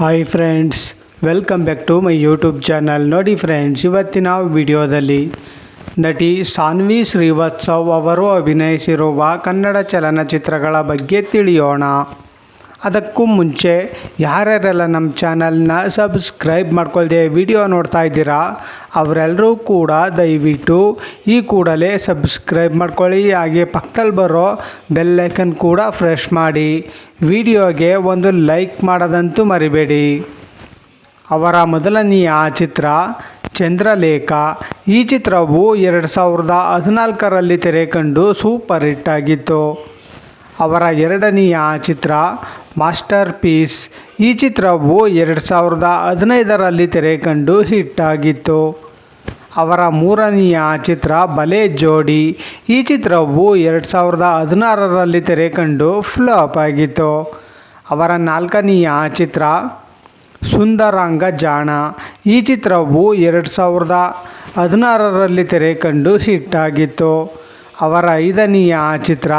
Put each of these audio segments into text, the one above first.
Hi friends welcome back to my YouTube channel ನೋಡಿ friends ಇವತ್ತಿನ ವಿಡಿಯೋದಲ್ಲಿ ನಟಿ ಸಾನ್ವಿ ಶ್ರೀವತ್ಸವ್ ಅವರು ಅಭಿನಯಿಸಿರುವ ಕನ್ನಡ ಚಲನಚಿತ್ರಗಳ ಬಗ್ಗೆ ತಿಳಿಯೋಣ. ಅದಕ್ಕೂ ಮುಂಚೆ ಯಾರ್ಯಾರೆಲ್ಲ ನಮ್ಮ ಚಾನಲ್ನ ಸಬ್ಸ್ಕ್ರೈಬ್ ಮಾಡ್ಕೊಳ್ದೆ ವಿಡಿಯೋ ನೋಡ್ತಾ ಇದ್ದೀರಾ, ಅವರೆಲ್ಲರೂ ಕೂಡ ದಯವಿಟ್ಟು ಈ ಕೂಡಲೇ ಸಬ್ಸ್ಕ್ರೈಬ್ ಮಾಡ್ಕೊಳ್ಳಿ. ಹಾಗೆ ಪಕ್ಕದಲ್ಲಿ ಬರೋ ಬೆಲ್ಲೈಕನ್ ಕೂಡ ಫ್ರೆಶ್ ಮಾಡಿ. ವಿಡಿಯೋಗೆ ಒಂದು ಲೈಕ್ ಮಾಡೋದಂತೂ ಮರಿಬೇಡಿ. ಅವರ ಮೊದಲನೆಯ ಚಿತ್ರ ಚಂದ್ರಲೇಖ. ಈ ಚಿತ್ರವು ಎರಡು ಸಾವಿರದ ಹದಿನಾಲ್ಕರಲ್ಲಿ ತೆರೆ ಕಂಡು ಸೂಪರ್ ಹಿಟ್ ಆಗಿತ್ತು. ಅವರ ಎರಡನೆಯ ಚಿತ್ರ ಮಾಸ್ಟರ್ ಪೀಸ್ ಈ ಚಿತ್ರವು ಎರಡು ಸಾವಿರದ ಹದಿನೈದರಲ್ಲಿ ಹಿಟ್ ಆಗಿತ್ತು. ಅವರ ಮೂರನೆಯ ಚಿತ್ರ ಬಲೆ ಜೋಡಿ. ಈ ಚಿತ್ರವು ಎರಡು ಸಾವಿರದ ಹದಿನಾರರಲ್ಲಿ ತೆರೆ ಕಂಡು ಫ್ಲಾಪ್ ಆಗಿತ್ತು. ಅವರ ನಾಲ್ಕನೆಯ ಚಿತ್ರ ಸುಂದರಾಂಗ ಜಾಣ. ಈ ಚಿತ್ರವು ಎರಡು ಸಾವಿರದ ಹದಿನಾರರಲ್ಲಿ ಹಿಟ್ ಆಗಿತ್ತು. ಅವರ ಐದನೆಯ ಚಿತ್ರ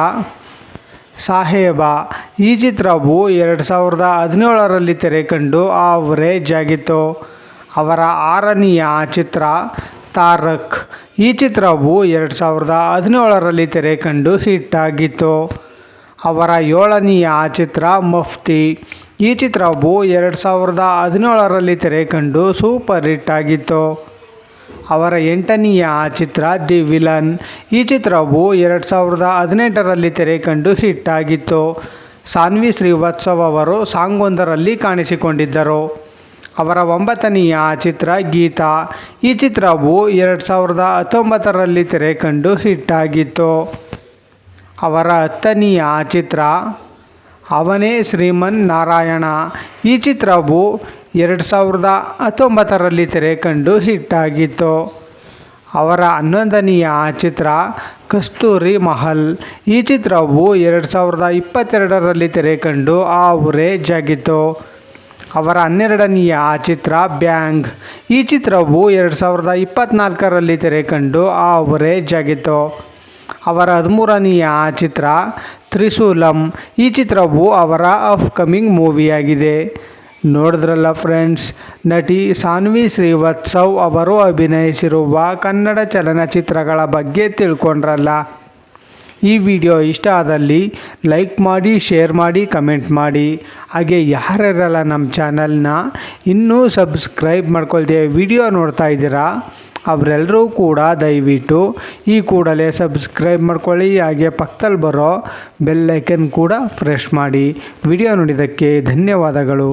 ಸಾಹೇಬ ಈ ಚಿತ್ರವು ಎರಡು ಸಾವಿರದ ಹದಿನೇಳರಲ್ಲಿ ತೆರೆ ಕಂಡು ಆವರೇಜ್ ಆಗಿತ್ತು ಅವರ ಆರನೆಯ ಚಿತ್ರ ತಾರಕ್ ಈ ಚಿತ್ರವು ಎರಡು ಸಾವಿರದ ಹದಿನೇಳರಲ್ಲಿ ತೆರೆ ಕಂಡು ಹಿಟ್ ಆಗಿತ್ತು. ಅವರ ಏಳನೆಯ ಚಿತ್ರ ಮಫ್ತಿ ಈ ಚಿತ್ರವು ಎರಡು ಸಾವಿರದ ಹದಿನೇಳರಲ್ಲಿ ತೆರೆ ಕಂಡು ಸೂಪರ್ ಹಿಟ್ ಆಗಿತ್ತು. ಅವರ ಎಂಟನೆಯ ಚಿತ್ರ ದಿ ವಿಲನ್. ಈ ಚಿತ್ರವು ಎರಡು ಸಾವಿರದ ಹದಿನೆಂಟರಲ್ಲಿ ತೆರೆ ಕಂಡು ಹಿಟ್ ಆಗಿತ್ತು. ಸಾನ್ವಿ ಶ್ರೀವತ್ಸವ್ ಅವರು ಸಾಂಗೊಂದರಲ್ಲಿ ಕಾಣಿಸಿಕೊಂಡಿದ್ದರು. ಅವರ ಒಂಬತ್ತನೆಯ ಚಿತ್ರ ಗೀತಾ. ಈ ಚಿತ್ರವು ಎರಡು ಸಾವಿರದ ಹತ್ತೊಂಬತ್ತರಲ್ಲಿ ತೆರೆ ಕಂಡು ಹಿಟ್ ಆಗಿತ್ತು. ಅವರ ಹತ್ತನೆಯ ಚಿತ್ರ ಅವನೇ ಶ್ರೀಮನ್ ನಾರಾಯಣ. ಈ ಚಿತ್ರವು ಎರಡು ಸಾವಿರದ ಹತ್ತೊಂಬತ್ತರಲ್ಲಿ ತೆರೆ ಕಂಡು ಹಿಟ್ ಆಗಿತ್ತು ಅವರ ಹನ್ನೊಂದನೆಯ ಚಿತ್ರ ಕಸ್ತೂರಿ ಮಹಲ್. ಈ ಚಿತ್ರವು ಎರಡು ಸಾವಿರದ ಇಪ್ಪತ್ತೆರಡರಲ್ಲಿ ತೆರೆ ಕಂಡು ಊರೇ ಜಾಗಿತ್ತು. ಅವರ ಹನ್ನೆರಡನೆಯ ಚಿತ್ರ ಬ್ಯಾಂಗ್. ಈ ಚಿತ್ರವು ಎರಡು ಸಾವಿರದ ಇಪ್ಪತ್ತ್ನಾಲ್ಕರಲ್ಲಿ ತೆರೆ ಕಂಡು ಊರೇ ಜಾಗಿತ್ತು. ಅವರ ಹದಿಮೂರನೆಯ ಚಿತ್ರ ತ್ರಿಶೂಲಂ. ಈ ಚಿತ್ರವು ಅವರ ಅಪ್ಕಮಿಂಗ್ ಮೂವಿಯಾಗಿದೆ. ನೋಡಿದ್ರಲ್ಲ ಫ್ರೆಂಡ್ಸ್ ನಟಿ ಸಾನ್ವಿ ಶ್ರೀವತ್ಸವ್ ಅವರು ಅಭಿನಯಿಸಿರುವ ಕನ್ನಡ ಚಲನಚಿತ್ರಗಳ ಬಗ್ಗೆ ತಿಳ್ಕೊಂಡ್ರಲ್ಲ. ಈ ವಿಡಿಯೋ ಇಷ್ಟ ಆದಲ್ಲಿ ಲೈಕ್ ಮಾಡಿ ಶೇರ್ ಮಾಡಿ ಕಮೆಂಟ್ ಮಾಡಿ. ಹಾಗೆ ಯಾರ್ಯಾರಲ್ಲ ನಮ್ಮ ಚಾನಲ್ನ ಇನ್ನೂ ಸಬ್ಸ್ಕ್ರೈಬ್ ಮಾಡ್ಕೊಳ್ತೀವಿ ವಿಡಿಯೋ ನೋಡ್ತಾ ಇದ್ದೀರಾ ಅವರೆಲ್ಲರೂ ಕೂಡ ದಯವಿಟ್ಟು ಈ ಕೂಡಲೇ ಸಬ್ಸ್ಕ್ರೈಬ್ ಮಾಡ್ಕೊಳ್ಳಿ. ಹಾಗೆ ಪಕ್ಕದಲ್ಲಿ ಬರೋ ಬೆಲ್ಲೈಕನ್ ಕೂಡ ಫ್ರೆಶ್ ಮಾಡಿ. ವಿಡಿಯೋ ನೋಡಿದ್ದಕ್ಕೆ ಧನ್ಯವಾದಗಳು.